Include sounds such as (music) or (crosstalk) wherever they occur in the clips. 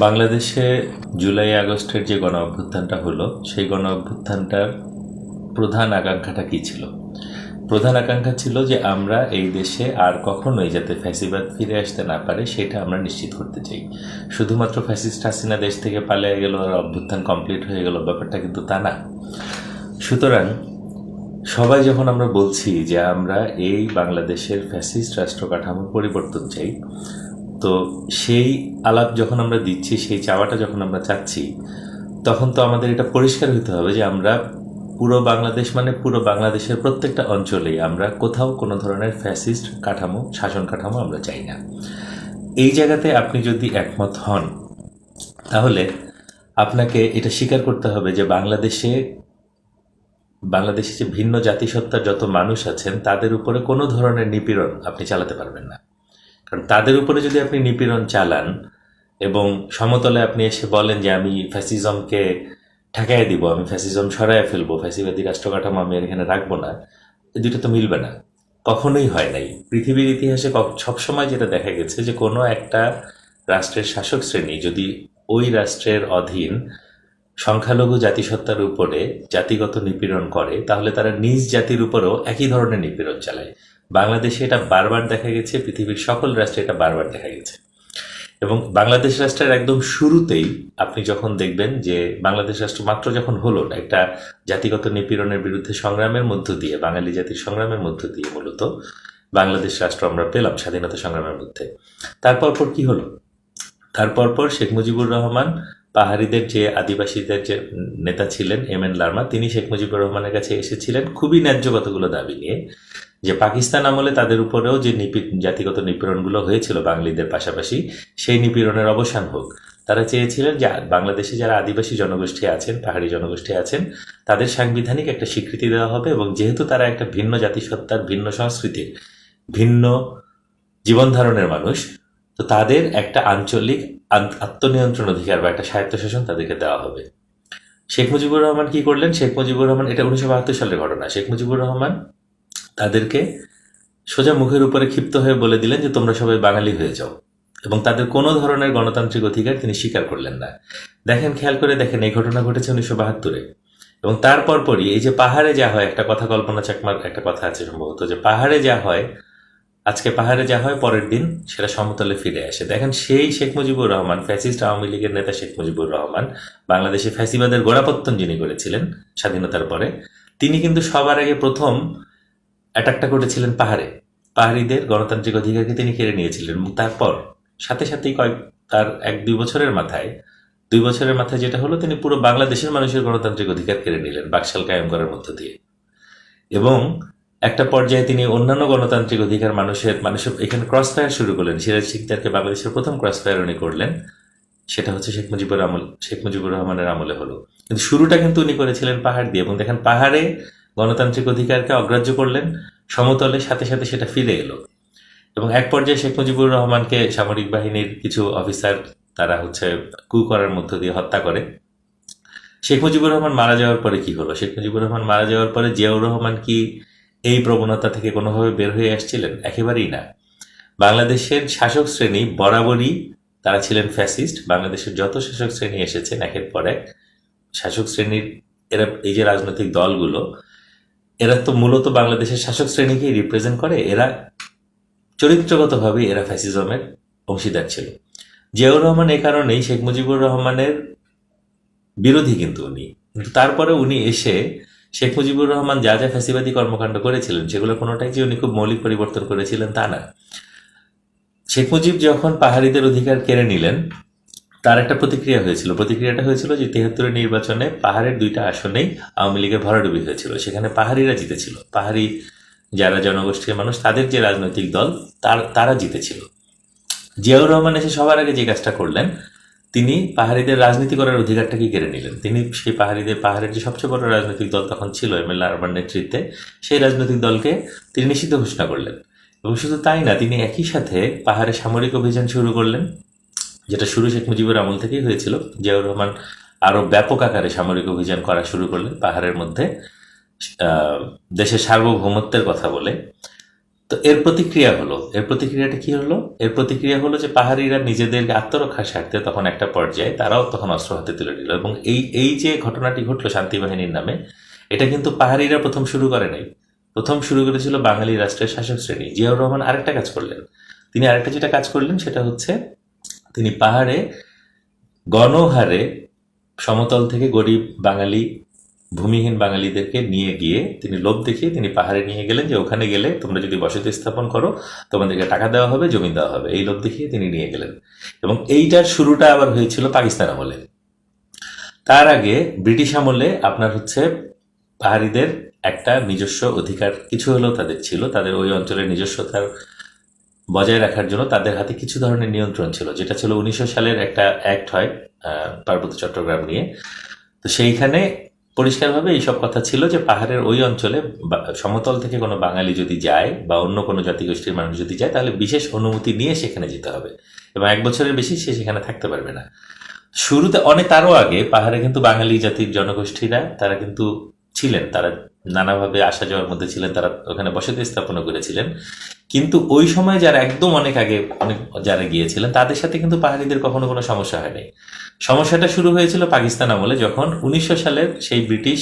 বাংলাদেশে জুলাই, আগস্টের যে গণ অভ্যুত্থানটা হলো, সেই গণ অভ্যুত্থানটার প্রধান আকাঙ্ক্ষাটা কী ছিল? প্রধান আকাঙ্ক্ষা ছিল যে আমরা এই দেশে আর কখনোই যাতে ফ্যাসিবাদ ফিরে আসতে না পারে, সেটা আমরা নিশ্চিত করতে চাই। শুধুমাত্র ফ্যাসিস্ট হাসিনা দেশ থেকে পালিয়ে গেল আর অভ্যুত্থান কমপ্লিট হয়ে গেল, ব্যাপারটা কিন্তু তা না। সুতরাং সবাই যখন আমরা বলছি যে আমরা এই বাংলাদেশের ফ্যাসিস্ট রাষ্ট্র কাঠামোর পরিবর্তন চাই তো সেই আলাপ যখন আমরা দিচ্ছি, সেই চাওয়াটা যখন আমরা চাচ্ছি, তখন তো আমাদের এটা পরিষ্কার হতে হবে যে আমরা পুরো বাংলাদেশ মানে পুরো বাংলাদেশের প্রত্যেকটা অঞ্চলেই আমরা কোথাও কোনো ধরনের ফ্যাসিস্ট কাঠামো, শাসন কাঠামো আমরা চাই না। এই জায়গাতে আপনি যদি একমত হন, তাহলে আপনাকে এটা স্বীকার করতে হবে যে বাংলাদেশে বাংলাদেশে যে ভিন্ন জাতিসত্তার যত মানুষ আছেন, তাদের উপরে কোনো ধরনের নিপীড়ন আপনি চালাতে পারবেন না। কারণ তাদের উপরে যদি আপনি নিপীড়ন চালান এবং সমতলে আপনি এসে বলেন যে আমি ফ্যাসিজমকে ঠেকাই দিব, আমি ফ্যাসিজম সরাই ফেলব, ফ্যাসিবাদী রাষ্ট্র কাঠামো আমি এখানে রাখব না দুটো তো মিলবে না। কখনোই হয় নাই। পৃথিবীর ইতিহাসে সবসময় যেটা দেখা গেছে যে কোনো একটা রাষ্ট্রের শাসক শ্রেণি যদি ওই রাষ্ট্রের অধীন সংখ্যালঘু জাতিসত্তার উপরে জাতিগত নিপীড়ন করে, তাহলে তারা নিজ জাতির উপরেও একই ধরনের নিপীড়ন চালায়। বাংলাদেশে এটা বারবার দেখা গেছে, পৃথিবীর সকল রাষ্ট্রে এটা বারবার দেখা গেছে। এবং বাংলাদেশ রাষ্ট্রের একদম শুরুতেই আপনি যখন দেখবেন যে বাংলাদেশ রাষ্ট্র মাত্র যখন হলো একটা জাতিগত নিপীড়নের বিরুদ্ধে সংগ্রামের মধ্য দিয়ে, বাঙালি জাতির সংগ্রামের মধ্য দিয়ে মূলত বাংলাদেশ রাষ্ট্র আমরা পেলাম স্বাধীনতা সংগ্রামের মধ্যে। তারপর পর কি হলো? তারপর পর শেখ মুজিবুর রহমান পাহাড়িদের যে, আদিবাসীদের যে নেতা ছিলেন এম এন লার্মা, তিনি শেখ মুজিবুর রহমানের কাছে এসেছিলেন খুবই ন্যায্য কতগুলো দাবি নিয়ে, যে পাকিস্তান আমলে তাদের উপরেও যে জাতিগত নিপীড়নগুলো হয়েছিল বাঙালিদের পাশাপাশি, সেই নিপীড়নের অবসান হোক। তারা চেয়েছিলেন যে, বাংলাদেশে যারা আদিবাসী জনগোষ্ঠী আছেন, পাহাড়ি জনগোষ্ঠী আছেন, তাদের সাংবিধানিক একটা স্বীকৃতি দেওয়া হবে এবং যেহেতু তারা একটা ভিন্ন জাতিসত্তার, ভিন্ন সংস্কৃতির, ভিন্ন জীবন ধারণের মানুষ, তো তাদের একটা আঞ্চলিক আত্মনিয়ন্ত্রণ অধিকার বা একটা স্বায়ত্তশাসন তাদেরকে দেওয়া হবে। শেখ মুজিবুর রহমান কি করলেন? শেখ মুজিবুর রহমান, এটা উনিশশো বাহাত্তর সালের ঘটনা। শেখ মুজিবুর রহমান তাদেরকে সোজা মুখের উপরে ক্ষিপ্ত হয়ে বলে দিলেন যে, তোমরা সবাই বাঙালি হয়ে যাও। এবং তাদের কোনো ধরনের গণতান্ত্রিক অধিকার তিনি স্বীকার করলেন না। দেখেন, খেয়াল করে দেখেন, এই ঘটনা ঘটেছে উনিশশো বাহাত্তরে। এবং তারপর পরই এই যে পাহাড়ে যা হয়, একটা কথা কল্পনা চাকমার একটা কথা আছে সম্ভবত, যে পাহাড়ে যা হয় আজকে পাহাড়ে যা হয়, পরের দিন সেটা সমতলে ফিরে আসে। দেখেন, সেই শেখ মুজিবুর রহমান, ফ্যাসিস্ট আওয়ামী লীগের নেতা শেখ মুজিবুর রহমান, বাংলাদেশে ফ্যাসিবাদের গোড়াপত্তন যিনি করেছিলেন স্বাধীনতার পরে, তিনি কিন্তু সবার আগে প্রথম অ্যাটাকটা করেছিলেন পাহাড়ে। পাহাড়িদের গণতান্ত্রিক অধিকারকে তিনি কেড়ে নিয়েছিলেন তারপর, সাথে সাথেই কয়েক, তার এক, দুই বছরের মাথায়, দুই বছরের মাথায় যেটা হলো, তিনি পুরো বাংলাদেশের মানুষের গণতান্ত্রিক অধিকার কেড়ে নিলেন বাকশাল কায়েম করার মধ্য দিয়ে। এবং একটা পর্যায়ে তিনি অন্যান্য গণতান্ত্রিক অধিকার মানুষের মানুষের এখানে ক্রস ফায়ার শুরু করলেন। সিরাজ সিকদারকে বাংলাদেশের প্রথম ক্রস ফায়ার উনি করলেন। সেটা হচ্ছে শেখ মুজিবুর আমল, শেখ মুজিবুর রহমানের আমলে হলো। কিন্তু শুরুটা কিন্তু উনি করেছিলেন পাহাড় দিয়ে। এবং দেখেন, পাহাড়ে গণতান্ত্রিক অধিকারকে অগ্রাহ্য করলেন, সমতলে সাথে সাথে সেটা ফিরে এলো। এবং এক পর্যায়ে শেখ মুজিবুর রহমানকে সামরিক বাহিনীর কিছু অফিসার, তারা হচ্ছে কু করার মধ্য দিয়ে হত্যা করে। শেখ মুজিবুর রহমান মারা যাওয়ার পরে কি হলো? শেখ মুজিবুর রহমান মারা যাওয়ার পরে জিয়াউর রহমান কি এই প্রবণতা থেকে কোনোভাবে বের হয়ে আসছিলেন? একেবারেই না। বাংলাদেশের শাসক শ্রেণি বরাবরই তারা ছিলেন ফ্যাসিস্ট। বাংলাদেশের যত শাসক শ্রেণি এসেছেন একের পর এক, শাসক শ্রেণির এরা, এই যে রাজনৈতিক দলগুলো, এরা তো মূলত বাংলাদেশের শাসক শ্রেণীকেই রিপ্রেজেন্ট করে। এরা চরিত্রগতভাবে এরা ফ্যাসিজমের অংশীদার ছিল। জিয়াউর রহমান এ কারণেই শেখ মুজিবুর রহমানের বিরোধী কিন্তু উনি। কিন্তু তারপরে উনি এসে শেখ মুজিবুর রহমান যা যা ফ্যাসিবাদী কর্মকাণ্ড করেছিলেন সেগুলো কোনোটাই যে উনি খুব মৌলিক পরিবর্তন করেছিলেন তা না। শেখ মুজিব যখন পাহাড়িদের অধিকার কেড়ে নিলেন, তার একটা প্রতিক্রিয়া হয়েছিল। প্রতিক্রিয়াটা হয়েছিল যে তেহাত্তরের নির্বাচনে পাহাড়ের দুইটা আসনেই আওয়ামী লীগের ভরাডুবি হয়েছিল, সেখানে পাহাড়িরা জিতেছিল। পাহাড়ি যারা জনগোষ্ঠীর মানুষ, তাদের যে রাজনৈতিক দল, তার, তারা জিতেছিল। জিয়াউর রহমান এসে সবার আগে যে কাজটা করলেন তিনি পাহাড়িদের রাজনীতি করার অধিকারটাকে কেড়ে নিলেন। তিনি সেই পাহাড়িদের, পাহাড়ের যে সবচেয়ে বড় রাজনৈতিক দল তখন ছিল এম এল আরবার নেতৃত্বে, সেই রাজনৈতিক দলকে তিনি নিষিদ্ধ ঘোষণা করলেন। এবং শুধু তাই না, তিনি একই সাথে পাহাড়ে সামরিক অভিযান শুরু করলেন, যেটা শুরু শেখ মুজিবুর আমল থেকেই হয়েছিল। জিয়াউর রহমান আরও ব্যাপক আকারে সামরিক অভিযান করা শুরু করলেন পাহাড়ের মধ্যে। দেশের সার্বভৌমত্বের কথা বলে। তো এর প্রতিক্রিয়া হলো, এর প্রতিক্রিয়াটা কি হলো? এর প্রতিক্রিয়া হলো যে পাহাড়িরা নিজেদেরকে আত্মরক্ষার স্বার্থে তখন একটা পর্যায়ে তারাও তখন অস্ত্র হাতে তুলে নিল এবং এই এই যে ঘটনাটি ঘটলো শান্তি বাহিনীর নামে, এটা কিন্তু পাহাড়িরা প্রথম শুরু করে নাই। প্রথম শুরু করেছিল বাঙালি রাষ্ট্রের শাসক শ্রেণি। জিয়াউর রহমান আরেকটা কাজ করলেন। তিনি আরেকটা যেটা কাজ করলেন সেটা হচ্ছে তিনি পাহাড়ে গণহারে সমতল থেকে গরিব বাঙালি ভূমিহীন বাঙালিদেরকে নিয়ে গিয়ে তিনি লোভ দেখিয়ে তিনি পাহাড়ে নিয়ে গেলেন যে ওখানে গেলে তোমরা যদি বসতি স্থাপন করো, তোমাদেরকে টাকা দেওয়া হবে, জমি দেওয়া হবে। এই লোভ দেখিয়ে তিনি নিয়ে গেলেন। এবং এইটার শুরুটা আবার হয়েছিল পাকিস্তান আমলে। তার আগে ব্রিটিশ আমলে আপনার হচ্ছে পাহাড়িদের একটা নিজস্ব অধিকার কিছু হলেও তাদের ছিল। তাদের ওই অঞ্চলের নিজস্বতার বজায় রাখার জন্য তাদের হাতে কিছু ধরনের নিয়ন্ত্রণ ছিল। যেটা ছিল উনিশশো সালের একটা অ্যাক্ট হয় পার্বত্য চট্টগ্রাম নিয়ে। তো সেইখানে পরিষ্কারভাবে এইসব কথা ছিল যে পাহাড়ের ওই অঞ্চলে সমতল থেকে কোনো বাঙালি যদি যায় বা অন্য কোনো জাতিগোষ্ঠীর মানুষ যদি যায়, তাহলে বিশেষ অনুমতি নিয়ে সেখানে যেতে হবে। এবং এক বছরের বেশি সে সেখানে থাকতে পারবে না। শুরুতে অনেক, তারও আগে পাহাড়ে কিন্তু বাঙালি জাতির জনগোষ্ঠীরা, তারা কিন্তু ছিলেন। তারা নানাভাবে আসা যাওয়ার মধ্যে ছিলেন, তারা ওখানে বসতি স্থাপনও করেছিলেন। কিন্তু ওই সময় যারা একদম অনেক আগে, অনেক যারা গিয়েছিলেন, তাদের সাথে কিন্তু পাহাড়িদের কখনো কোনো সমস্যা হয়নি। সমস্যাটা শুরু হয়েছিল পাকিস্তান আমলে যখন উনিশশো সালের সেই ব্রিটিশ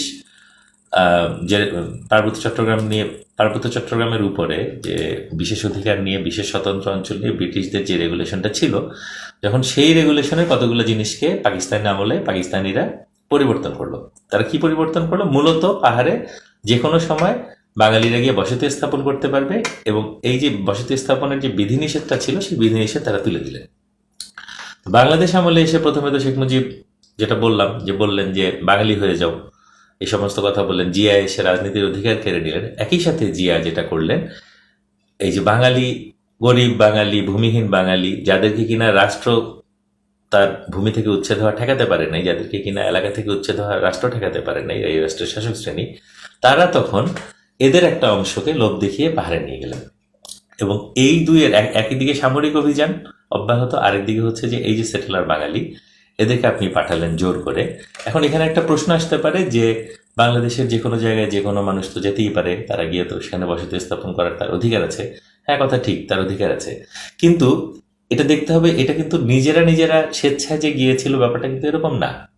যে পার্বত্য চট্টগ্রাম নিয়ে, পার্বত্য চট্টগ্রামের উপরে যে বিশেষ অধিকার নিয়ে, বিশেষ স্বতন্ত্র অঞ্চল নিয়ে ব্রিটিশদের যে রেগুলেশনটা ছিল, যখন সেই রেগুলেশনের কতগুলো জিনিসকে পাকিস্তানি আমলে পাকিস্তানিরা পরিবর্তন করল। তারা কি পরিবর্তন করল? মূলত পাহাড়ে যে কোনো সময় বাঙালিরা গিয়ে বসতি স্থাপন করতে পারবে এবং এই যে বসতি স্থাপনের যে বিধিনিষেধটা ছিল, সেই বিধিনিষেধ তারা তুলে দিলেন। বাংলাদেশ আমলে এসে প্রথমে তো শেখ মুজিব যেটা বললাম, যে বললেন যে বাঙালি হয়ে যাও, এই সমস্ত কথা বললেন। জিয়া এসে রাজনীতির অধিকার কেড়ে নিলেন। একই সাথে জিয়া যেটা করলেন, এই যে বাঙালি, গরিব বাঙালি, ভূমিহীন বাঙালি, যাদেরকে কিনা রাষ্ট্র তার ভূমি থেকে উচ্ছেদ হওয়া ঠেকাতে পারে নাই, যাদেরকে কিনা এলাকা থেকে উচ্ছেদ হওয়া রাষ্ট্র ঠেকাতে পারে নাই, এই রাষ্ট্রের শাসক শ্রেণি, তারা তখন এদের একটা অংশকে লোভ দেখিয়ে পাহাড়ে নিয়ে গেলেন। এবং এই দুইয়ের এক- একই দিকে সামরিক অভিযান অব্যাহত আরেকদিকে হচ্ছে যে এই যে সেটেলার বাঙালি, এদেরকে আপনি পাঠালেন জোর করে। এখন এখানে একটা প্রশ্ন আসতে পারে যে বাংলাদেশের যে কোনো জায়গায় যে কোনো মানুষ তো যেতেই পারে, তারা গিয়ে তো সেখানে বসতি স্থাপন করার তার অধিকার আছে। হ্যাঁ কথা ঠিক, তার অধিকার আছে। কিন্তু এটা দেখতে হবে, এটা কিন্তু নিজেরা নিজেরা স্বেচ্ছায় যে গিয়েছিল, ব্যাপারটা কিন্তু এরকম না।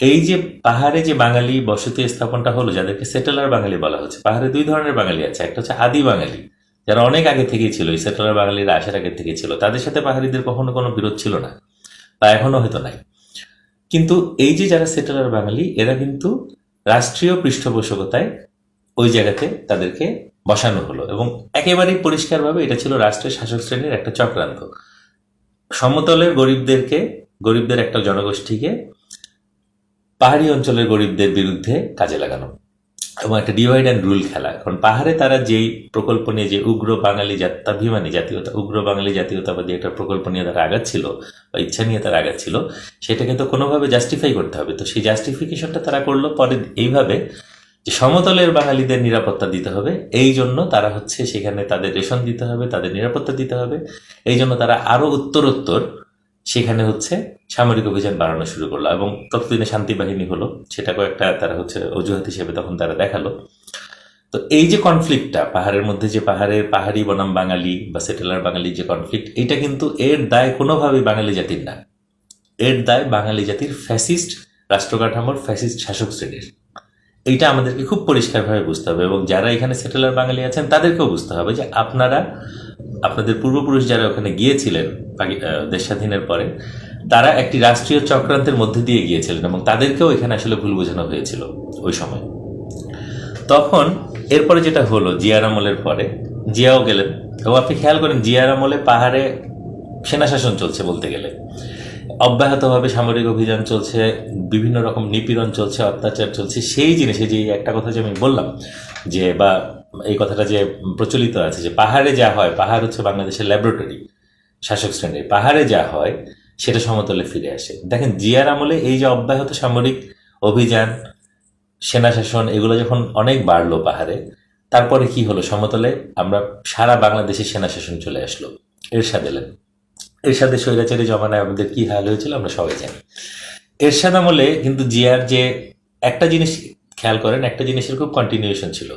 এই যে পাহাড়ে যে বাঙালি বসতি স্থাপনটা হলো, যাদেরকে সেটেলার বাঙালি বলা হচ্ছে, পাহাড়ে দুই ধরনের বাঙালি আছে, একটা হচ্ছে আদি বাঙালি, যারা অনেক আগে থেকেই ছিল, এই সেটেলার বাঙালিরা আসার আগে থেকে ছিল, তাদের সাথে পাহাড়িদের কখনো কোনো বিরোধ ছিল না বা এখনও হয়তো নাই। কিন্তু এই যে যারা সেটেলার বাঙালি, এরা কিন্তু রাষ্ট্রীয় পৃষ্ঠপোষকতায় ওই জায়গাতে তাদেরকে বসানো হলো এবং একেবারেই পরিষ্কারভাবে এটা ছিল রাষ্ট্রের শাসক শ্রেণির একটা চক্রান্ত। সমতলের গরিবদেরকে, গরিবদের একটা জনগোষ্ঠীকে পাহাড়ি অঞ্চলের গরিবদের বিরুদ্ধে কাজে লাগানো। এবং একটা ডিভাইড অ্যান্ড রুল খেলা। কারণ পাহাড়ে তারা যেই প্রকল্প নিয়ে যে উগ্র বাঙালি জাত্যাভিমানী জাতীয়তা, উগ্র বাঙালি জাতীয়তাবাদী একটা প্রকল্প নিয়ে তারা আগাচ্ছিল, বা ইচ্ছা নিয়ে তারা আগাচ্ছিল, সেটাকে তো কোনোভাবে জাস্টিফাই করতে হবে। তো সেই জাস্টিফিকেশনটা তারা করল, পরে এইভাবে যে সমতলের বাঙালিদের নিরাপত্তা দিতে হবে, এই জন্য তারা হচ্ছে সেখানে তাদের রেশন দিতে হবে, তাদের নিরাপত্তা দিতে হবে, এই জন্য তারা আরও উত্তরোত্তর সেখানে হচ্ছে সামরিক অভিযান বাড়ানো শুরু করল এবং ততদিনে শান্তি বাহিনী হলো, সেটা কয়েকটা তারা হচ্ছে অজুহাত হিসেবে তখন তারা দেখাল। তো এই যে কনফ্লিক্টটা পাহাড়ের মধ্যে যে পাহাড়ের পাহাড়ি বনাম বাঙালি বা সেটেলার বাঙালির যে কনফ্লিক্ট এটা কিন্তু এর দায় কোনোভাবেই বাঙালি জাতির না। এর দায় বাঙালি জাতির ফ্যাসিস্ট রাষ্ট্র কাঠামোর ফ্যাসিস্ট শাসক শ্রেণির। এইটা আমাদেরকে খুব পরিষ্কারভাবে বুঝতে হবে এবং যারা এখানে সেটেলার বাঙালি আছেন, তাদেরকেও বুঝতে হবে যে আপনারা আপনাদের পূর্বপুরুষ যারা ওখানে গিয়েছিলেন দেশ স্বাধীনের পরে, তারা একটি রাষ্ট্রীয় চক্রান্তের মধ্যে দিয়ে গিয়েছিলেন এবং তাদেরকেও এখানে আসলে ভুল বোঝানো হয়েছিল ওই সময়। তখন এরপরে যেটা হলো, জিয়ার আমলের পরে, জিয়াও গেলেন। এবং আপনি খেয়াল করেন, জিয়ার আমলে পাহাড়ে সেনা শাসন চলছে বলতে গেলে। অব্যাহতভাবে সামরিক অভিযান চলছে, বিভিন্ন রকম নিপীড়ন চলছে, অত্যাচার চলছে, সেই জিনিসে যে একটা কথা যে আমি বললাম, যে বা এই কথাটা যে প্রচলিত আছে, যে পাহাড়ে যা হয়, পাহাড় হচ্ছে বাংলাদেশের ল্যাবরেটরি শাসক শ্রেণির। পাহাড়ে যা হয়, সেটা সমতলে ফিরে আসে। দেখেন, জিয়ার আমলে এই যে অব্যাহত সামরিক অভিযান, সেনা শাসন, এগুলো যখন অনেক বাড়লো পাহাড়ে, তারপরে কি হলো সমতলে? আমরা সারা বাংলাদেশে সেনা শাসন চলে আসলো। এরশাদ এলেন। এরশাদের স্বৈরাচারী জমানায় আমাদের কি হাল হয়েছিল আমরা সবাই জানি। এরশাদ আমলে কিন্তু জিয়ার যে একটা জিনিস খেয়াল করেন, একটা জিনিসের খুব কন্টিনিউশন ছিল।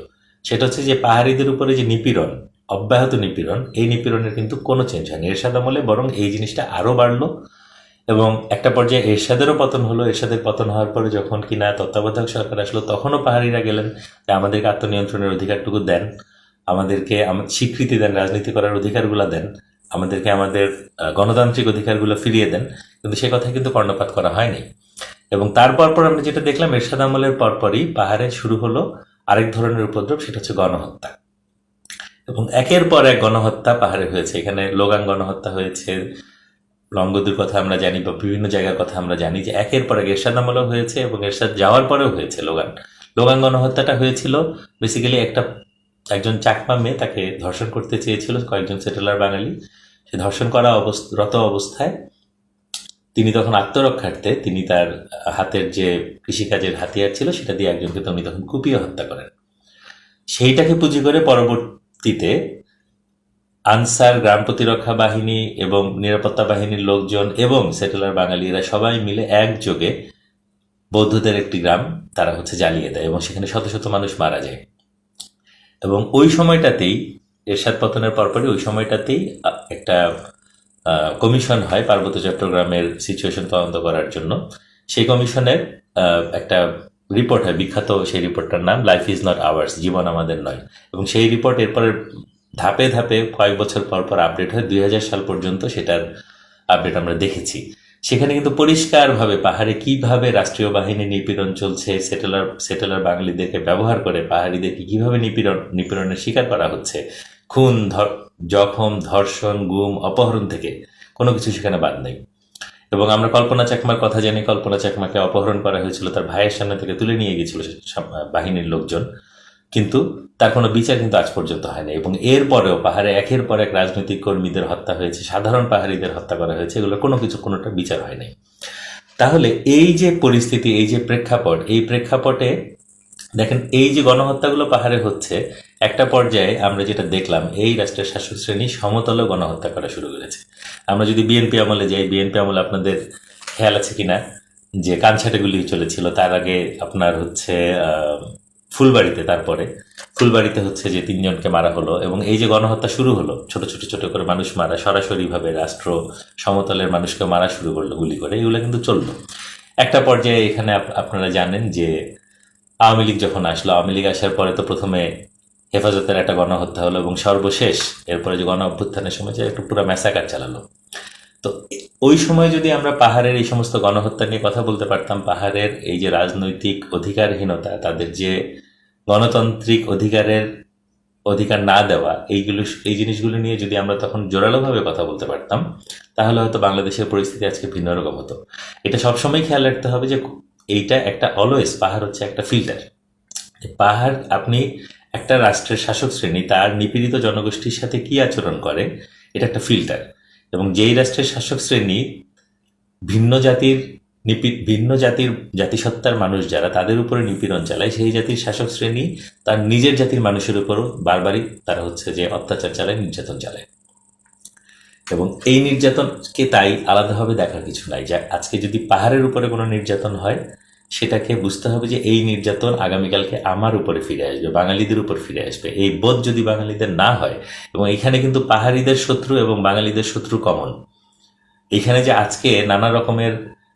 সেটা হচ্ছে যে পাহাড়িদের উপরে যে নিপীড়ন, অব্যাহত নিপীড়ন, এই নিপীড়নের কিন্তু কোনো চেঞ্জ হয়নি। এরশাদ আমলে বরং এই জিনিসটা আরও বাড়লো এবং একটা পর্যায়ে এরশাদেরও পতন হলো। এরশাদের পতন হওয়ার পরে যখন কিনা তত্ত্বাবধায়ক সরকার আসলো, তখনও পাহাড়িরা গেলেন যে আমাদেরকে আত্মনিয়ন্ত্রণের অধিকারটুকু দেন, আমাদেরকে আম- স্বীকৃতি দেন, রাজনীতি করার অধিকারগুলো দেন, আমাদেরকে আমাদের গণতান্ত্রিক অধিকারগুলো ফিরিয়ে দেন। কিন্তু সে কথা কিন্তু কর্ণপাত করা হয়নি। এবং তারপর পর আমরা যেটা দেখলাম, এরশাদ আমলের পরপরই পাহাড়ে শুরু হলো আরেক ধরনের উপদ্রব, সেটা হচ্ছে গণহত্যা। এবং একের পর এক গণহত্যা পাহাড়ে হয়েছে। এখানে লোগান গণহত্যা হয়েছে লঙ্গদুর কথা আমরা জানি বা বিভিন্ন জায়গার কথা আমরা জানি যে একের পর এক এরশাদ আমলও হয়েছে এবং এরশাদ যাওয়ার পরেও হয়েছে লোগান। লোগান গণহত্যাটা হয়েছিল বেসিক্যালি একটা, একজন চাকমা মেয়ে তাকে ধর্ষণ করতে চেয়েছিল, কয়েকজন সেটেলার বাঙালি। সে ধর্ষণ করা অবস্থ, রত অবস্থায় তিনি তখন আত্মরক্ষার্থে তিনি তার হাতের যে কৃষিকাজের হাতিয়ার ছিল, সেটা দিয়ে একজনকে তিনি তখন কুপিয়ে হত্যা করেন। সেইটাকে পুঁজি করে পরবর্তীতে আনসার গ্রাম প্রতিরক্ষা বাহিনী এবং নিরাপত্তা বাহিনীর লোকজন এবং সেটেলার বাঙালিরা সবাই মিলে একযোগে বৌদ্ধদের একটি গ্রাম তারা হচ্ছে জ্বালিয়ে দেয় এবং সেখানে শত শত মানুষ মারা যায়। এবং ওই সময়টাতেই এরশাদ পতনের পরপরই ওই সময়টাতেই একটা কমিশন হয় পার্বত্য চট্টগ্রামের সিচুয়েশন তদন্ত করার জন্য। সেই কমিশনের একটা রিপোর্ট হয়, বিখ্যাত সেই রিপোর্টটার নাম লাইফ ইজ নট আওয়ার্স জীবন আমাদের নয়। এবং সেই রিপোর্ট এরপরে ধাপে ধাপে কয়েক বছর পর পর আপডেট হয়। দুই হাজার সাল পর্যন্ত সেটার আপডেট আমরা দেখেছি। সেখানে কিন্তু পরিষ্কারভাবে পাহাড়ে কীভাবে রাষ্ট্রীয় বাহিনী নিপীড়ন চলছে সেটেলার সেটেলার বাঙালিদেরকে ব্যবহার করে পাহাড়িদেরকে কীভাবে নিপীড়ন, নিপীড়নের শিকার করা হচ্ছে, খুন জখম, ধর্ষণ, গুম, অপহরণ থেকে কোনো কিছু সেখানে বাদ নেই। এবং আমরা কল্পনা চাকমার কথা জানি কল্পনা চাকমাকে অপহরণ করা হয়েছিল, তার ভাইয়ের সামনে থেকে তুলে নিয়ে গেছিল বাহিনীর লোকজন। কিন্তু তার কোনো বিচার কিন্তু আজ পর্যন্ত হয়নি এবং এরপরেও পাহাড়ে একের পর এক রাজনৈতিক কর্মীদের হত্যা হয়েছে, সাধারণ পাহাড়িদের হত্যা করা হয়েছে এগুলো কোনো কিছু, কোনোটা বিচার হয়নি। তাহলে এই যে পরিস্থিতি, এই যে প্রেক্ষাপট, এই প্রেক্ষাপটে দেখেন এই যে গণহত্যাগুলো পাহাড়ে হচ্ছে একটা পর্যায়ে আমরা যেটা দেখলাম, এই রাষ্ট্রের শাসক শ্রেণি সমতলে গণহত্যা করা শুরু করেছে। আমরা যদি বিএনপি আমলে যাই বিএনপি আমলে আপনাদের খেয়াল আছে কিনা? যে কানছাটেগুলি চলেছিল, তার আগে আপনার হচ্ছে ফুলবাড়িতে তারপরে। ফুলবাড়িতে হচ্ছে যে তিনজনকে মারা হলো এবং এই যে গণহত্যা শুরু হলো, ছোট ছোট ছোট করে মানুষ মারা, সরাসরিভাবে রাষ্ট্র সমতলের মানুষকে মারা শুরু করল গুলি করে, এগুলো কিন্তু চলল। একটা পর্যায়ে এখানে আপ- আপনারা জানেন যে আওয়ামী লীগ যখন আসলো, আওয়ামী লীগ আসার পরে তো প্রথমে হেফাজতের একটা গণহত্যা হলো এবং সর্বশেষ এরপরে যে গণ অভ্যুত্থানের সময় যে একটা পুরো ম্যাসাকার চালালো। তো ওই সময় যদি আমরা পাহাড়ের এই সমস্ত গণহত্যা নিয়ে কথা বলতে পারতাম, পাহাড়ের এই যে রাজনৈতিক অধিকারহীনতা, তাদের যে গণতান্ত্রিক অধিকারের অধিকার না দেওয়া, এইগুলো, এই জিনিসগুলো নিয়ে যদি আমরা তখন জোরালোভাবে কথা বলতে পারতাম, তাহলে হয়তো বাংলাদেশের পরিস্থিতি আজকে ভিন্ন রকম হতো। এটা সবসময় খেয়াল রাখতে হবে যে এইটা একটা অলওয়েজ পাহাড় হচ্ছে একটা ফিল্টার পাহাড় আপনি একটা রাষ্ট্রের শাসক শ্রেণি তার নিপীড়িত জনগোষ্ঠীর সাথে কি আচরণ করে, এটা একটা ফিল্টার। এবং যেই রাষ্ট্রের শাসক শ্রেণি ভিন্ন জাতির ভিন্ন জাতির জাতিসত্তার মানুষ যারা, তাদের উপরে নিপীড়ন চালায়, সেই জাতির শাসক শ্রেণি তার নিজের জাতির মানুষের উপরও বারবারই তারা হচ্ছে যে অত্যাচার চালায়, নির্যাতন চালায়। এবং এই নির্যাতনকে তাই আলাদাভাবে দেখার কিছু নাই। যা আজকে যদি পাহাড়ের উপরে কোনো নির্যাতন হয় সেটাকে বুঝতে হবে যে এই নির্যাতন আগামীকালকে আমার উপরে ফিরে আসবে, বাঙালিদের উপর ফিরে আসবে। এই বোধ যদি বাঙালিদের না হয়, এবং এখানে কিন্তু পাহাড়িদের শত্রু এবং বাঙালিদের শত্রু কমন এখানে যে আজকে নানা রকমের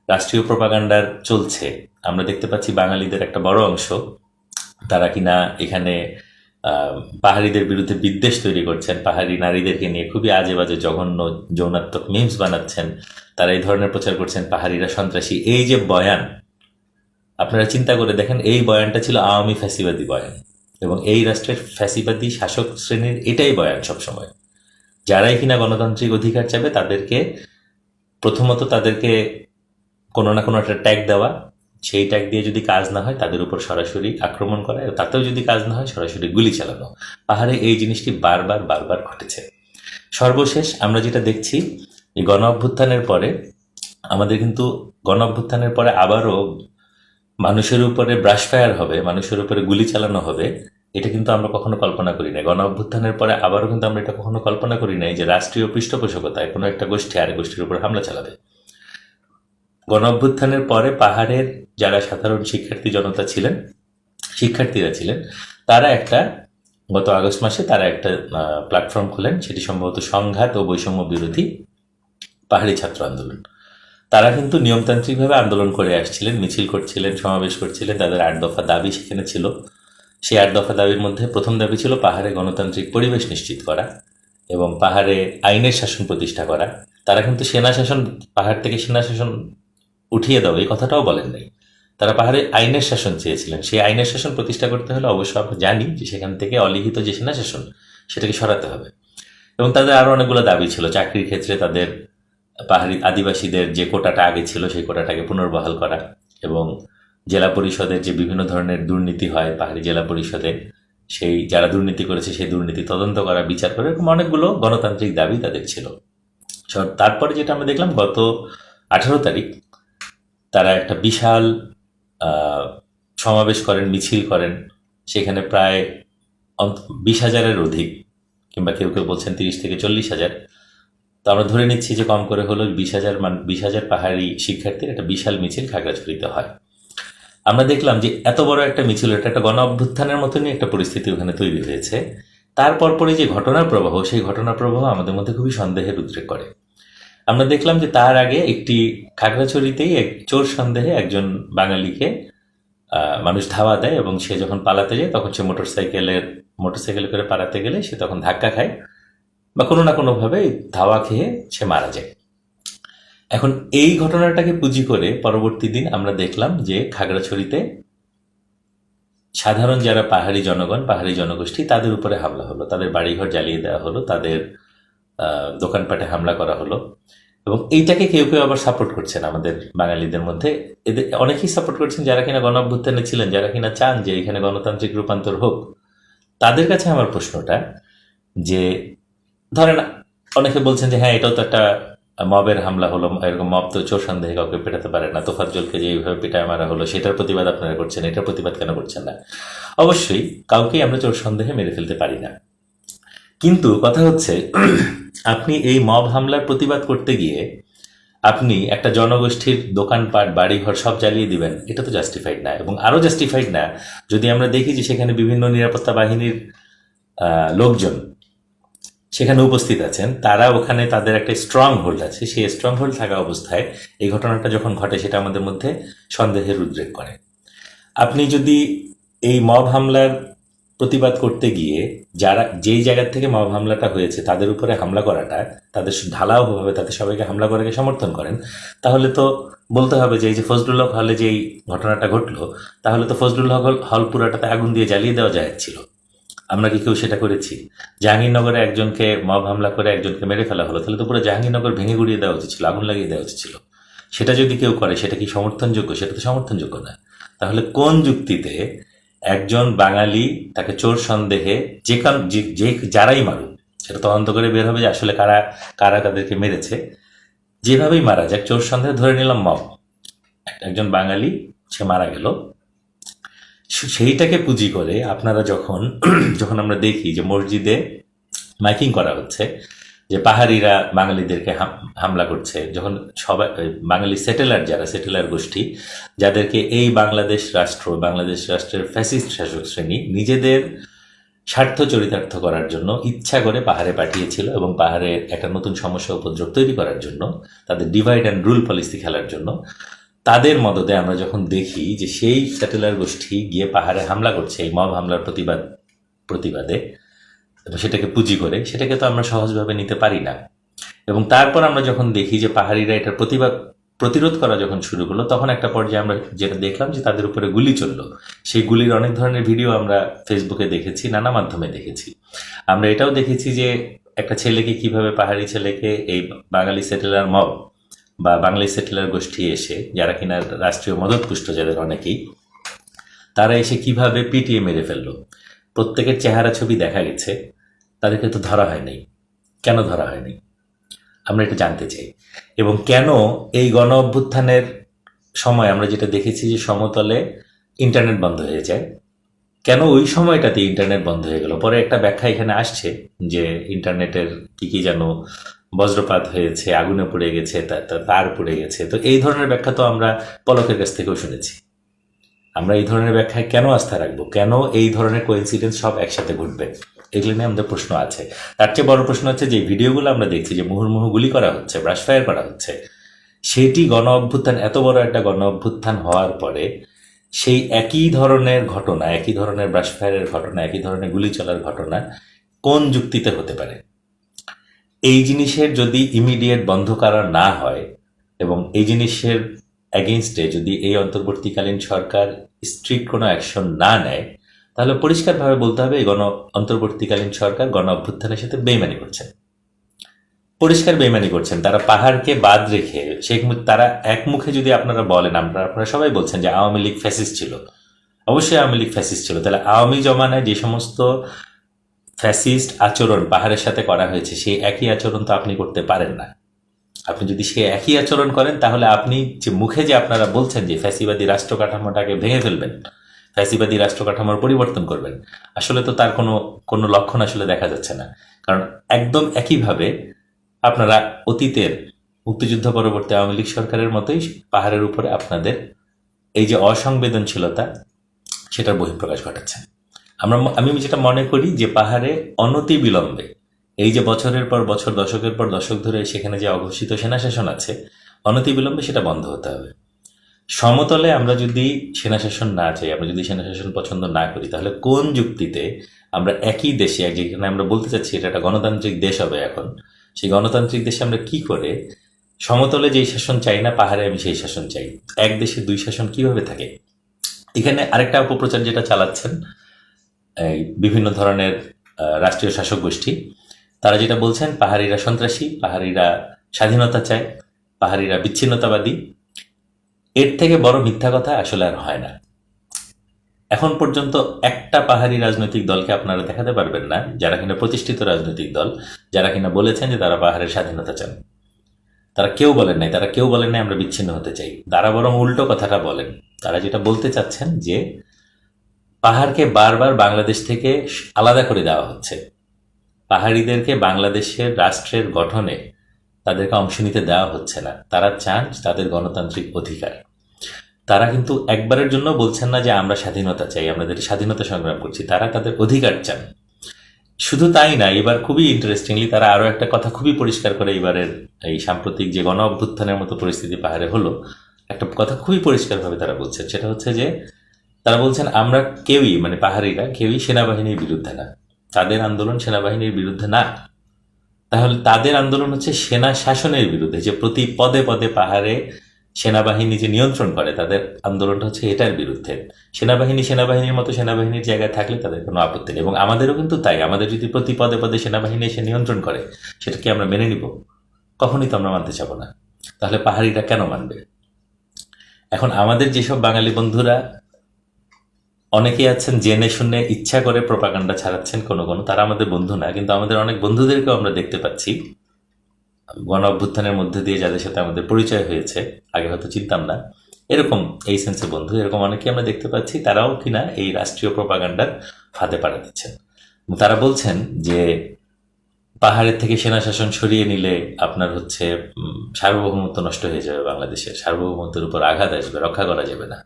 রাষ্ট্রীয় প্রপাগান্ডার চলছে, আমরা দেখতে পাচ্ছি বাঙালিদের একটা বড় অংশ, তারা কিনা এখানে পাহাড়িদের বিরুদ্ধে বিদ্বেষ তৈরি করছেন, পাহাড়ি নারীদেরকে নিয়ে খুবই আজে বাজে জঘন্য যৌনাত্মক মিমস বানাচ্ছেন, তারা এই ধরনের প্রচার করছেন পাহাড়িরা সন্ত্রাসী। এই যে বয়ান আপনারা চিন্তা করে দেখেন, এই বয়ানটা ছিল আওয়ামী ফ্যাসিবাদী বয়ান। এবং এই রাষ্ট্রের ফ্যাসিবাদী শাসক শ্রেণির এটাই বয়ান সবসময়। যারাই কিনা গণতান্ত্রিক অধিকার চাবে, তাদেরকে প্রথমত তাদেরকে কোনো না কোনো একটা ট্যাগ দেওয়া। সেই ট্যাগ দিয়ে যদি কাজ না হয়, তাদের উপর সরাসরি আক্রমণ করা। তাতেও যদি কাজ না হয়, সরাসরি গুলি চালানো। পাহাড়ে এই জিনিসটি বারবার বারবার ঘটেছে। সর্বশেষ আমরা যেটা দেখছি গণ অভ্যুত্থানের পরে, আমাদের কিন্তু গণ অভ্যুত্থানের পরে আবারও মানুষের উপরে ব্রাশ ফায়ার হবে, মানুষের উপরে গুলি চালানো হবে, এটা কিন্তু আমরা কখনো কল্পনা করি নাই। গণ অভ্যুত্থানের পরে আবারও কিন্তু আমরা এটা কখনো কল্পনা করি নাই যে রাষ্ট্রীয় পৃষ্ঠপোষকতায় কোনো একটা গোষ্ঠী আর গোষ্ঠীর উপর হামলা চালাবে। গণ অভ্যুত্থানের পরে পাহাড়ের যারা সাধারণ শিক্ষার্থী জনতা ছিলেন, শিক্ষার্থীরা ছিলেন, তারা একটা গত আগস্ট মাসে তারা একটা প্ল্যাটফর্ম খোলেন, সেটি সম্ভবত সংঘাত ও বৈষম্য বিরোধী পাহাড়ি ছাত্র আন্দোলন। তারা কিন্তু নিয়মতান্ত্রিকভাবে আন্দোলন করে আসছিলেন, মিছিল করছিলেন, সমাবেশ করছিলেন, তাদের আট দফা দাবি সেখানে ছিল। সেই আট দফা দাবির মধ্যে প্রথম দাবি ছিল পাহাড়ে গণতান্ত্রিক পরিবেশ নিশ্চিত করা এবং পাহাড়ে আইনের শাসন প্রতিষ্ঠা করা। তারা কিন্তু সেনা শাসন, পাহাড় থেকে সেনা শাসন উঠিয়ে দাও, এই কথাটাও বলেন নাই। তারা পাহাড়ে আইনের শাসন চেয়েছিলেন। সেই আইনের শাসন প্রতিষ্ঠা করতে হলে অবশ্য আমরা জানি যে সেখান থেকে অলিখিত যে সেনা শাসন, সেটাকে সরাতে হবে। এবং তাদের আরও অনেকগুলো দাবি ছিল। চাকরির ক্ষেত্রে তাদের পাহাড়ি আদিবাসীদের যে কোটাটা আগে ছিল সেই কোটাটাকে পুনর্বহাল করা এবং জেলা পরিষদের যে বিভিন্ন ধরনের দুর্নীতি হয় পাহাড়ি জেলা পরিষদে, সেই যারা দুর্নীতি করেছে সেই দুর্নীতি তদন্ত করা, বিচার করা, এরকম অনেকগুলো গণতান্ত্রিক দাবি তাদের ছিল। তারপরে যেটা আমরা দেখলাম, গত আঠারো তারিখ তারা একটা বিশাল সমাবেশ করেন, মিছিল করেন। সেখানে প্রায় বিশ হাজারের অধিক কিংবা কেউ কেউ বলছেন তিরিশ থেকে চল্লিশ হাজার। তো আমরা ধরে নিচ্ছি যে কম করে হলো বিশ হাজার মান, বিশ হাজার পাহাড়ি শিক্ষার্থীর একটা বিশাল মিছিল খাগড়াছড়িতে হয়। আমরা দেখলাম যে এত বড় একটা মিছিল, এটা একটা গণ অভ্যুত্থানের মতনই একটা পরিস্থিতি ওখানে তৈরি হয়েছে। তারপর পরে যে ঘটনার প্রবাহ, সেই ঘটনার প্রবাহ আমাদের মধ্যে খুবই সন্দেহের উদ্রেক করে। আমরা দেখলাম যে তার আগে একটি খাগড়াছড়িতেই এক চোর সন্দেহে একজন বাঙালিকে মানুষ ধাওয়া দেয় এবং সে যখন পালাতে যায়, তখন সে মোটরসাইকেলের, মোটরসাইকেলে করে পালাতে গেলে সে তখন ধাক্কা খায়। বা কোনো না কোনোভাবে ধাওয়া খেয়ে সে মারা যায়। এখন এই ঘটনাটাকে পুঁজি করে পরবর্তী দিন আমরা দেখলাম যে খাগড়াছড়িতে সাধারণ যারা পাহাড়ি জনগণ, পাহাড়ি জনগোষ্ঠী, তাদের উপরে হামলা হলো। তাদের বাড়িঘর জ্বালিয়ে দেওয়া হলো, তাদের দোকানপাটে হামলা করা হলো। এবং এইটাকে কেউ কেউ আবার সাপোর্ট করছেন আমাদের বাঙালিদের মধ্যে। এদের, অনেকেই সাপোর্ট করছেন যারা কিনা গণ অভ্যুত্থানে ছিলেন, যারা কিনা চান যে এখানে গণতান্ত্রিক রূপান্তর হোক। তাদের কাছে আমার প্রশ্নটা যে ধরেন, অনেকে বলছেন যে হ্যাঁ এটাও তো একটা মবের হামলা হলো, এরকম মব তো চোর সন্দেহে কাউকে পেটাতে পারে না। তোফাজ্জলকে যে এইভাবে পেটায় মারা হলো, সেটার প্রতিবাদ আপনারা করছেন, এটার প্রতিবাদ কেন করছেন না? অবশ্যই, কাউকেই আমরা চোর সন্দেহে মেরে ফেলতে পারি না। কিন্তু কথা হচ্ছে, (clears throat) আপনি এই মব হামলার প্রতিবাদ করতে গিয়ে আপনি একটা জনগোষ্ঠীর দোকানপাট, বাড়িঘর সব জ্বালিয়ে দিবেন, এটা তো জাস্টিফাইড না। এবং আরও জাস্টিফাইড না, যদি আমরা দেখি যে সেখানে বিভিন্ন নিরাপত্তা বাহিনীর লোকজন সেখানে উপস্থিত আছেন। তারা ওখানে তাদের একটা স্ট্রং হোল্ড আছে। সেই স্ট্রং হোল্ড থাকা অবস্থায় এই ঘটনাটা যখন ঘটে, সেটা আমাদের মধ্যে সন্দেহের উদ্রেক করে। আপনি যদি এই মব হামলার প্রতিবাদ করতে গিয়ে যারা, যেই জায়গার থেকে মব হামলাটা হয়েছে, তাদের উপরে হামলা করাটা, তাদের ঢালাওভাবে তাদের সবাইকে হামলা করাকে সমর্থন করেন, তাহলে তো বলতে হবে যে, এই যে ফজলুল হক হলে যেই ঘটনাটা ঘটলো, তাহলে তো ফজলুল হক হল- পুরাটাতে আগুন দিয়ে জ্বালিয়ে দেওয়া যায় ছিল। আমরা কি কেউ সেটা করেছি? জাহাঙ্গীরনগরে একজনকে মব হামলা করে একজনকে মেরে ফেলা হলো, তাহলে তো পুরো জাহাঙ্গীরনগর ভেঙে গুড়িয়ে দেওয়া উচিত ছিল, আগুন লাগিয়ে দেওয়া উচিত ছিল। সেটা যদি কেউ করে, সেটা কি সমর্থনযোগ্য? সেটা তো সমর্থনযোগ্য না। তাহলে কোন যুক্তিতে একজন বাঙালি তাকে চোর সন্দেহে যে কার যে- যারাই মারুক, সেটা তদন্ত করে বের হবে যে আসলে কারা কারা তাদেরকে মেরেছে। যেভাবেই মারা যাক, চোর সন্দেহে ধরে নিলাম মব। একজন বাঙালি, সে মারা গেল। সেইটাকে পুঁজি করে আপনারা যখন (clears throat) যখন আমরা দেখি যে মসজিদে মাইকিং করা হচ্ছে, যে পাহাড়িরা বাঙালিদেরকে হাম- হামলা করছে, যখন সবাই বাঙালি সেটেলার যারা, সেটেলার গোষ্ঠী, যাদেরকে এই বাংলাদেশ রাষ্ট্র, বাংলাদেশ রাষ্ট্রের ফ্যাসিস্ট শাসক শ্রেণি নিজেদের স্বার্থ চরিতার্থ করার জন্য ইচ্ছা করে পাহাড়ে পাঠিয়েছিল এবং পাহাড়ে একটা নতুন সমস্যা উপদ্রব তৈরি করার জন্য, তাদের ডিভাইড অ্যান্ড রুল পলিসি খেলার জন্য তাদের মদতে আমরা যখন দেখি যে সেই স্যাটেলার গোষ্ঠী গিয়ে পাহাড়ে হামলা করছে, এই মব হামলার প্রতিবাদ, প্রতিবাদে, এবং সেটাকে পুঁজি করে, সেটাকে তো আমরা সহজভাবে নিতে পারি না। এবং তারপর আমরা যখন দেখি যে পাহাড়িরা এটার প্রতিবাদ, প্রতিরোধ করা যখন শুরু করল, তখন একটা পর্যায়ে আমরা যেটা দেখলাম যে তাদের উপরে গুলি চলল। সেই গুলির অনেক ধরনের ভিডিও আমরা ফেসবুকে দেখেছি, নানা মাধ্যমে দেখেছি। আমরা এটাও দেখেছি যে একটা ছেলেকে কীভাবে পাহাড়ি ছেলেকে, এই বাঙালি সেটেলার মব বা বাঙালি সেটেলার গোষ্ঠী এসে, যারা কিনা রাষ্ট্রীয় মদতপুষ্ট যাদের অনেকেই, তারা এসে কীভাবে পিটিয়ে মেরে ফেলল? প্রত্যেকের চেহারা ছবি দেখা গেছে, তাদেরকে তো ধরা হয়নি কেন ধরা হয়নি আমরা এটা জানতে চাই। এবং কেন এই গণ অভ্যুত্থানের সময় আমরা যেটা দেখেছি যে সমতলে ইন্টারনেট বন্ধ হয়ে যায়? কেন ওই সময়টাতে ইন্টারনেট বন্ধ হয়ে গেল? পরে একটা ব্যাখ্যা এখানে আসছে যে ইন্টারনেটের কি কি যেন বজ্রপাত হয়েছে, আগুনে পড়ে গেছে তার পড়ে গেছে। তো এই ধরনের ব্যাখ্যা তো আমরা পলকের কাছ থেকেও শুনেছি। আমরা এই ধরনের ব্যাখ্যায় কেন আস্থা রাখব? কেন এই ধরনের কোইন্সিডেন্স সব একসাথে ঘটবে? এগুলো নিয়ে আমাদের প্রশ্ন আছে। তার চেয়ে বড় প্রশ্ন হচ্ছে যে ভিডিওগুলো আমরা দেখছি যে মুহুর্মুহু গুলি করা হচ্ছে ব্রাশ ফায়ার করা হচ্ছে, সেটি গণ অভ্যুত্থান, এত বড় একটা গণ অভ্যুত্থান হওয়ার পরে সেই একই ধরনের ঘটনা, একই ধরনের ব্রাশ ফায়ারের ঘটনা, একই ধরনের গুলি চলার ঘটনা কোন যুক্তিতে হতে পারে? এই জিনিসের যদি ইমিডিয়েট বন্ধ করা না হয় এবং এই জিনিসের অ্যাগেনস্টে যদি এই অন্তর্বর্তীকালীন সরকার স্ট্রিক্ট কোনো অ্যাকশন না নেয়, তাহলে পরিষ্কারভাবে বলতে হবে এই গণ অন্তর্বর্তীকালীন সরকার গণ অভ্যুত্থানের সাথে বেইমানি করছেন। পরিষ্কার বেইমানি করছেন। তারা পাহাড়কে বাদ রেখে, শেখ তারা এক মুখে যদি আপনারা বলেন আপনারা আপনারা সবাই বলছেন যে আওয়ামী লীগ ফ্যাসিস ছিল। অবশ্যই আওয়ামী লীগ ফ্যাসিস ছিল। তাহলে আওয়ামী জমানায় যে সমস্ত ফ্যাসিস্ট আচরণ পাহাড়ের সাথে করা হয়েছে, সেই একই আচরণ তো আপনি করতে পারেন না। আপনি যদি সে একই আচরণ করেন, তাহলে আপনি যে মুখে যে আপনারা বলছেন যে ফ্যাসিবাদী রাষ্ট্র কাঠামোটাকে ভেঙে ফেলবেন, ফ্যাসিবাদী রাষ্ট্র কাঠামোর পরিবর্তন করবেন, আসলে তো তার কোনো কোনো লক্ষণ আসলে দেখা যাচ্ছে না। কারণ একদম একইভাবে আপনারা অতীতের মুক্তিযুদ্ধ পরবর্তী আওয়ামী লীগ সরকারের মতোই পাহাড়ের উপরে আপনাদের এই যে অসংবেদনশীলতা, সেটার বহিঃপ্রকাশ ঘটাচ্ছেন আমরা আমি যেটা মনে করি যে পাহাড়ে অনতি বিলম্বে এই যে বছরের পর বছর, দশকের পর দশক ধরে সেখানে যে অঘোষিত সেনা শাসন আছে অনতি বিলম্বে সেটা বন্ধ হতে হবে। সমতলে আমরা যদি সেনা শাসন না চাই, আমরা যদি সেনা শাসন পছন্দ না করি, তাহলে কোন যুক্তিতে আমরা একই দেশে যেখানে আমরা বলতে চাচ্ছি এটা একটা গণতান্ত্রিক দেশ হবে এখন, সেই গণতান্ত্রিক দেশে আমরা কি করে সমতলে যেই শাসন চাই না, পাহাড়ে আমি সেই শাসন চাই? এক দেশে দুই শাসন কীভাবে থাকে? এখানে আরেকটা অপপ্রচার যেটা চালাচ্ছেন এই বিভিন্ন ধরনের রাষ্ট্রীয় শাসক গোষ্ঠী। তারা যেটা বলছেন, পাহাড়িরা সন্ত্রাসী, পাহাড়িরা স্বাধীনতা চায়, পাহাড়িরা বিচ্ছিন্নতাবাদী। এর থেকে বড় মিথ্যা কথা আসলে আর হয় না। এখন পর্যন্ত একটা পাহাড়ি রাজনৈতিক দলকে আপনারা দেখাতে পারবেন না, যারা কিনা প্রতিষ্ঠিত রাজনৈতিক দল, যারা কিনা বলেছেন যে তারা পাহাড়ের স্বাধীনতা চান। তারা কেউ বলেন নাই, তারা কেউ বলেন নাই আমরা বিচ্ছিন্ন হতে চাই। তারা বরং উল্টো কথাটা বলেন। তারা যেটা বলতে চাচ্ছেন যে পাহাড়কে বারবার বাংলাদেশ থেকে আলাদা করে দেওয়া হচ্ছে। পাহাড়িদেরকে বাংলাদেশের রাষ্ট্রের গঠনে তাদেরকে অংশ নিতে দেওয়া হচ্ছে না। তারা চান তাদের গণতান্ত্রিক অধিকার। তারা কিন্তু একবারের জন্য বলছেন না যে আমরা স্বাধীনতা চাই আমাদের স্বাধীনতা সংগ্রাম করছি, তারা তাদের অধিকার চান। শুধু তাই না, এবার খুবই ইন্টারেস্টিংলি তারা আরও একটা কথা খুবই পরিষ্কার করে এবারের এই সাম্প্রতিক যে গণ অভ্যুত্থানের মতো পরিস্থিতি পাহাড়ে হলো, একটা কথা খুবই পরিষ্কারভাবে তারা বলছেন, সেটা হচ্ছে যে তারা বলছেন, আমরা কেউই মানে পাহাড়িরা, কেউই সেনাবাহিনীর বিরুদ্ধে না। তাদের আন্দোলন সেনাবাহিনীর বিরুদ্ধে না। তাহলে তাদের আন্দোলন হচ্ছে সেনা শাসনের বিরুদ্ধে, যে প্রতি পদে পদে পাহাড়ে সেনাবাহিনী যে নিয়ন্ত্রণ করে, তাদের আন্দোলনটা হচ্ছে এটার বিরুদ্ধে। সেনাবাহিনী সেনাবাহিনীর মতো সেনাবাহিনীর জায়গায় থাকলে তাদের কোনো আপত্তি নেই, এবং আমাদেরও কিন্তু তাই। আমাদের যদি প্রতি পদে পদে সেনাবাহিনী এসে নিয়ন্ত্রণ করে সেটাকে আমরা মেনে নিব? কখনই তো আমরা মানতে চাবো না। তাহলে পাহাড়িরা কেন মানবে? এখন আমাদের যেসব বাঙালি বন্ধুরা অনেকেই আছেন জেনে শুনে ইচ্ছা করে প্রপাগান্ডা ছাড়াচ্ছেন কোনো কোনো, তারা আমাদের বন্ধু না, কিন্তু আমাদের অনেক বন্ধুদেরকেও আমরা দেখতে পাচ্ছি। গণ অভ্যুত্থানের মধ্যে দিয়ে যাদের সাথে আমাদের পরিচয় হয়েছে, আগে হয়তো চিনতাম না। এরকম এই সেন্সে বন্ধু, এরকম অনেকেই আমরা দেখতে পাচ্ছি, তারাও কিনা এই রাষ্ট্রীয় প্রপাগান্ডার ফাঁদে পাড়া দিচ্ছেন। তারা বলছেন যে পাহাড়ের থেকে সেনা শাসন সরিয়ে নিলে আপনার হচ্ছে সার্বভৌমত্ব নষ্ট হয়ে যাবে বাংলাদেশের, সার্বভৌমত্বের উপর আঘাত আসবে, রক্ষা করা যাবে না।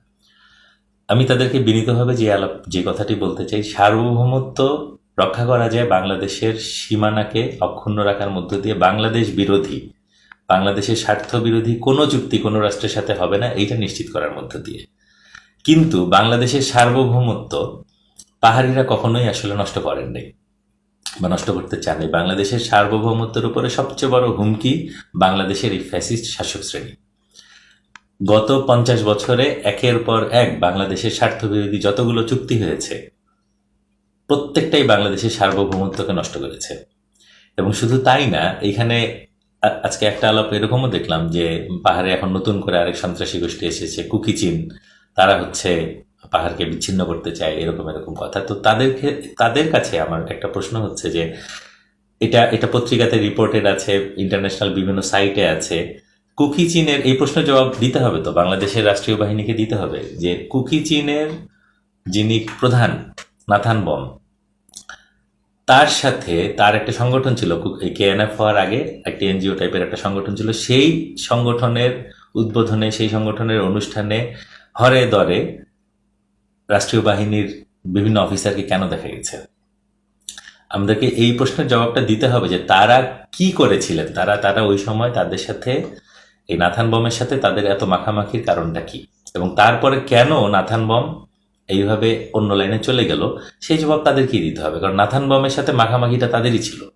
আমি তাদেরকে বিনীতভাবে যে আলাপ, যে কথাটি বলতে চাই, সার্বভৌমত্ব রক্ষা করা যায় বাংলাদেশের সীমানাকে অক্ষুণ্ণ রাখার মধ্য দিয়ে বাংলাদেশ বিরোধী। বাংলাদেশের স্বার্থ বিরোধী কোনো চুক্তি কোনো রাষ্ট্রের সাথে হবে না, এইটা নিশ্চিত করার মধ্য দিয়ে। কিন্তু বাংলাদেশের সার্বভৌমত্ব পাহাড়িরা কখনোই আসলে নষ্ট করেননি বা নষ্ট করতে চাননি বাংলাদেশের সার্বভৌমত্বের উপরে সবচেয়ে বড় হুমকি বাংলাদেশের এই ফ্যাসিস্ট শাসক শ্রেণি গত পঞ্চাশ বছরে একের পর এক বাংলাদেশের স্বার্থবিরোধী যতগুলো চুক্তি হয়েছে, প্রত্যেকটাই বাংলাদেশের সার্বভৌমত্বকে নষ্ট করেছে। এবং শুধু তাই না, এখানে আজকে একটা আলাপ এরকমও দেখলাম যে পাহাড়ে এখন নতুন করে আরেক সন্ত্রাসী গোষ্ঠী এসেছে, কুকি চীন। তারা হচ্ছে পাহাড়কে বিচ্ছিন্ন করতে চায়, এরকম এরকম কথা। তো তাদেরকে, তাদের কাছে আমার একটা প্রশ্ন হচ্ছে যে, এটা এটা পত্রিকাতে রিপোর্টেড আছে, ইন্টারন্যাশনাল বিভিন্ন সাইটে আছে। কুকি চীনের, এই প্রশ্নের জবাব দিতে হবে তো? বাংলাদেশের রাষ্ট্রীয় বাহিনীকে দিতে হবে যে কুকি চীনের যিনি প্রধান, নাথান বম তার সাথে তার একটা সংগঠন ছিল কেএনএফ হওয়ার আগে একটি এনজিও টাইপের একটা সংগঠন ছিল। সেই সংগঠনের উদ্বোধনে, সেই সংগঠনের অনুষ্ঠানে হরে দরে রাষ্ট্রীয় বাহিনীর বিভিন্ন অফিসারকে কেন দেখা গেছে? আমাদেরকে এই প্রশ্নের জবাবটা দিতে হবে যে তারা কি করেছিলেন? তারা তারা ওই সময় তাদের সাথে এই নাথান বমের সাথে তাদের এত মাখামাখির কারণটা কি? এবং তারপরে কেন নাথান বম এইভাবে অন্য লাইনে চলে গেল? সেই জবাব তাদের তাদেরকেই দিতে হবে? কারণ নাথান বমের সাথে মাখামাখিটা তাদেরই ছিল।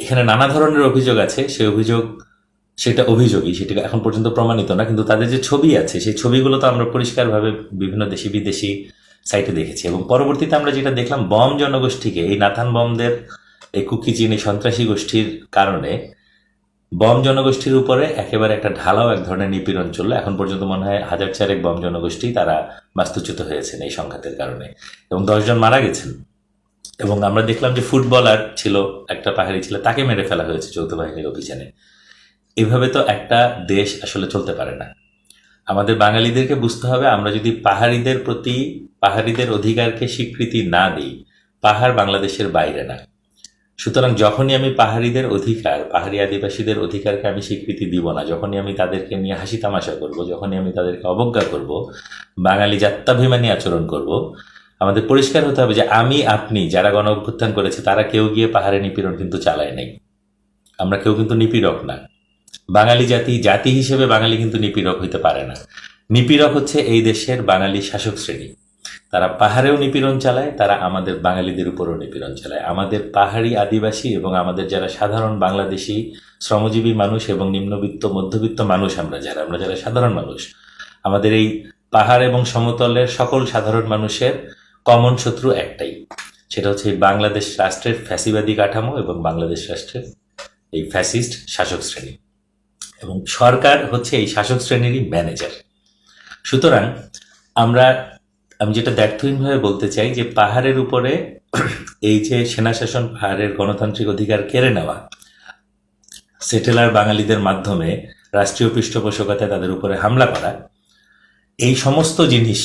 এখানে নানা ধরনের অভিযোগ আছে। সেই অভিযোগ, সেটা অভিযোগই, সেটা এখন পর্যন্ত প্রমাণিত না, কিন্তু তাদের যে ছবি আছে, সেই ছবিগুলো তো আমরা পরিষ্কারভাবে বিভিন্ন দেশি বিদেশি সাইটে দেখেছি। এবং পরবর্তীতে আমরা যেটা দেখলাম, বম জনগোষ্ঠীকে, এই নাথান বমদের, এই কুকি চিনি সন্ত্রাসী গোষ্ঠীর কারণে বম জনগোষ্ঠীর উপরে একেবারে একটা ঢালাও এক ধরনের নিপীড়ন চলল। এখন পর্যন্ত মনে হয় হাজার চারেক বম জনগোষ্ঠী তারা বাস্তুচ্যুত হয়েছেন এই সংঘাতের কারণে এবং দশজন মারা গেছেন। এবং আমরা দেখলাম যে ফুটবলার ছিল, একটা পাহাড়ি ছিল, তাকে মেরে ফেলা হয়েছে যৌথ বাহিনীর অভিযানে। এভাবে তো একটা দেশ আসলে চলতে পারে না। আমাদের বাঙালিদেরকে বুঝতে হবে, আমরা যদি পাহাড়িদের প্রতি, পাহাড়িদের অধিকারকে স্বীকৃতি না দিই, পাহাড় বাংলাদেশের বাইরে না। সুতরাং যখনই আমি পাহাড়িদের অধিকার, পাহাড়ি আদিবাসীদের অধিকারকে আমি স্বীকৃতি দিব না, যখনই আমি তাদেরকে নিয়ে হাসি তামাশা করব, যখনই আমি তাদেরকে অবজ্ঞা করব, বাঙালি জাত্যাভিমানী আচরণ করব, আমাদের পরিষ্কার হতে হবে যে আমি, আপনি যারা গণ অভ্যুত্থান করেছে, তারা কেউ গিয়ে পাহাড়ে নিপীড়ন কিন্তু চালায় নাই। আমরা কেউ কিন্তু নিপীড়ক না। বাঙালি জাতি জাতি হিসেবে বাঙালি কিন্তু নিপীড়ক হইতে পারে না। নিপীড়ক হচ্ছে এই দেশের বাঙালি শাসক শ্রেণি তারা পাহাড়েও নিপীড়ন চালায়, তারা আমাদের বাঙালিদের উপরও নিপীড়ন চালায়। আমাদের পাহাড়ি আদিবাসী এবং আমাদের যারা সাধারণ বাংলাদেশি, শ্রমজীবী মানুষ এবং নিম্নবিত্ত, মধ্যবিত্ত মানুষ আমরা যারা আমরা যারা সাধারণ মানুষ, আমাদের এই পাহাড় এবং সমতলের সকল সাধারণ মানুষের কমন শত্রু একটাই। সেটা হচ্ছে বাংলাদেশ রাষ্ট্রের ফ্যাসিবাদী কাঠামো এবং বাংলাদেশ রাষ্ট্রের এই ফ্যাসিস্ট শাসক শ্রেণি। এবং সরকার হচ্ছে এই শাসক শ্রেণীরই ম্যানেজার সুতরাং আমরা আমি যেটা ব্যর্থহীনভাবে বলতে চাই যে পাহাড়ের উপরে এই যে সেনা শাসন পাহাড়ের গণতান্ত্রিক অধিকার কেড়ে নেওয়া সেটেলার বাঙালিদের মাধ্যমে রাষ্ট্রীয় পৃষ্ঠপোষকতায় তাদের উপরে হামলা করা, এই সমস্ত জিনিস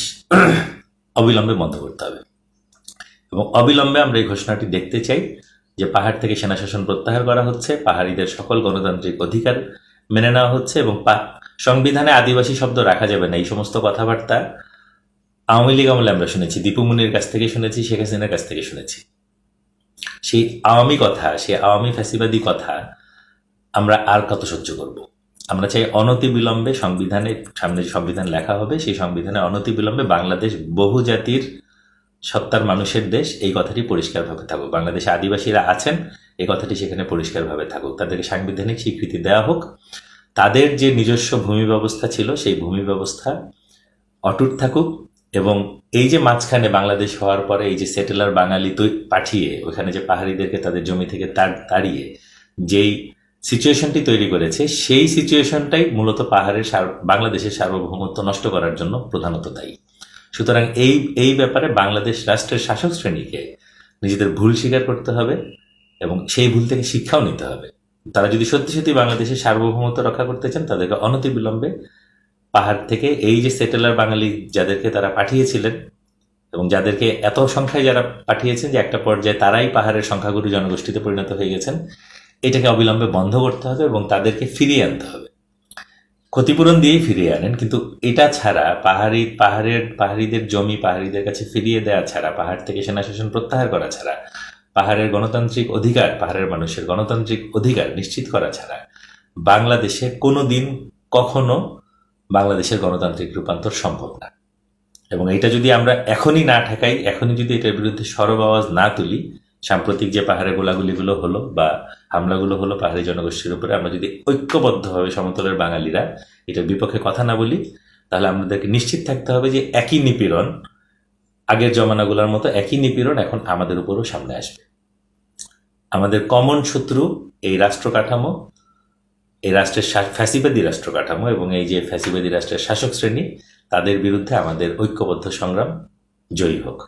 অবিলম্বে বন্ধ করতে হবে। এবং অবিলম্বে আমরা এই ঘোষণাটি দেখতে চাই যে পাহাড় থেকে সেনা শাসন প্রত্যাহার করা হচ্ছে, পাহাড়িদের সকল গণতান্ত্রিক অধিকার মেনে নেওয়া হচ্ছে এবং সংবিধানে আদিবাসী শব্দ রাখা যাবে না। এই সমস্ত কথাবার্তা আওয়ামী লীগ আমলে আমরা শুনেছি, দীপু মুনির কাছ থেকে শুনেছি, শেখ হাসিনার কাছ থেকে শুনেছি। সেই আওয়ামী কথা, সেই আওয়ামী ফ্যাসিবাদী কথা আমরা আর কত সহ্য করব? আমরা চাই অনতি বিলম্বে সংবিধানে, সামনে যে সংবিধান লেখা হবে, সেই সংবিধানে অনতি বিলম্বে বাংলাদেশ বহু জাতির সত্তার মানুষের দেশ, এই কথাটি পরিষ্কারভাবে থাকুক। বাংলাদেশে আদিবাসীরা আছেন, এই কথাটি সেখানে পরিষ্কারভাবে থাকুক। তাদেরকে সাংবিধানিক স্বীকৃতি দেওয়া হোক। তাদের যে নিজস্ব ভূমি ব্যবস্থা ছিল, সেই ভূমি ব্যবস্থা অটুট থাকুক। এবং এই যে মাঝখানে বাংলাদেশ হওয়ার পরে এই যে সেটেলার বাঙালি তৈ পাঠিয়ে, ওখানে যে পাহাড়িদেরকে তাদের জমি থেকে তাড়- তাড়িয়ে যেই সিচুয়েশনটি তৈরি করেছে, সেই সিচুয়েশনটাই মূলত পাহাড়ের বাংলাদেশের সার্বভৌমত্ব নষ্ট করার জন্য প্রধানত দায়ী। সুতরাং এই এই ব্যাপারে বাংলাদেশ রাষ্ট্রের শাসক শ্রেণীকে নিজেদের ভুল স্বীকার করতে হবে এবং সেই ভুল থেকে শিক্ষাও নিতে হবে। তারা যদি সত্যি সত্যি বাংলাদেশের সার্বভৌমত্ব রক্ষা করতে চান, তাদেরকে অনতিবিলম্বে পাহাড় থেকে এই যে সেটেলার বাঙালি যাদেরকে তারা পাঠিয়েছিলেন এবং যাদেরকে এত সংখ্যায় যারা পাঠিয়েছেন যে একটা পর্যায়ে তারাই পাহাড়ের সংখ্যাগুরু জনগোষ্ঠীতে পরিণত হয়ে গেছেন, এটাকে অবিলম্বে বন্ধ করতে হবে এবং তাদেরকে ফিরিয়ে আনতে হবে। ক্ষতিপূরণ দিয়েই ফিরিয়ে আনেন, কিন্তু এটা ছাড়া পাহাড়ি, পাহাড়ের, পাহাড়িদের জমি, পাহাড়িদের কাছে ফিরিয়ে দেওয়া ছাড়া, পাহাড় থেকে সেনা শাসন প্রত্যাহার করা ছাড়া, পাহাড়ের গণতান্ত্রিক অধিকার, পাহাড়ের মানুষের গণতান্ত্রিক অধিকার নিশ্চিত করা ছাড়া, বাংলাদেশে কোনো দিন কখনো বাংলাদেশের গণতান্ত্রিক রূপান্তর সম্ভব না। এবং এটা যদি আমরা এখনই না ঠেকাই, এখনই যদি এটার বিরুদ্ধে সরব আওয়াজ না তুলি, সাম্প্রতিক যে পাহাড়ে গোলাগুলিগুলো হলো বা হামলাগুলো হলো পাহাড়ি জনগোষ্ঠীর উপরে আমরা যদি ঐক্যবদ্ধভাবে সমতলের বাঙালিরা এটার বিপক্ষে কথা না বলি, তাহলে আমাদেরকে নিশ্চিত থাকতে হবে যে একই নিপীড়ন আগের জমানাগুলোর মতো একই নিপীড়ন এখন আমাদের উপরও সামনে আসবে। আমাদের কমন শত্রু এই রাষ্ট্র কাঠামো এই রাষ্ট্রের ফ্যাসিবাদী রাষ্ট্র কাঠামো এবং এই যে ফ্যাসিবাদী রাষ্ট্রের শাসক শ্রেণি তাদের বিরুদ্ধে আমাদের ঐক্যবদ্ধ সংগ্রাম জয়ী হোক।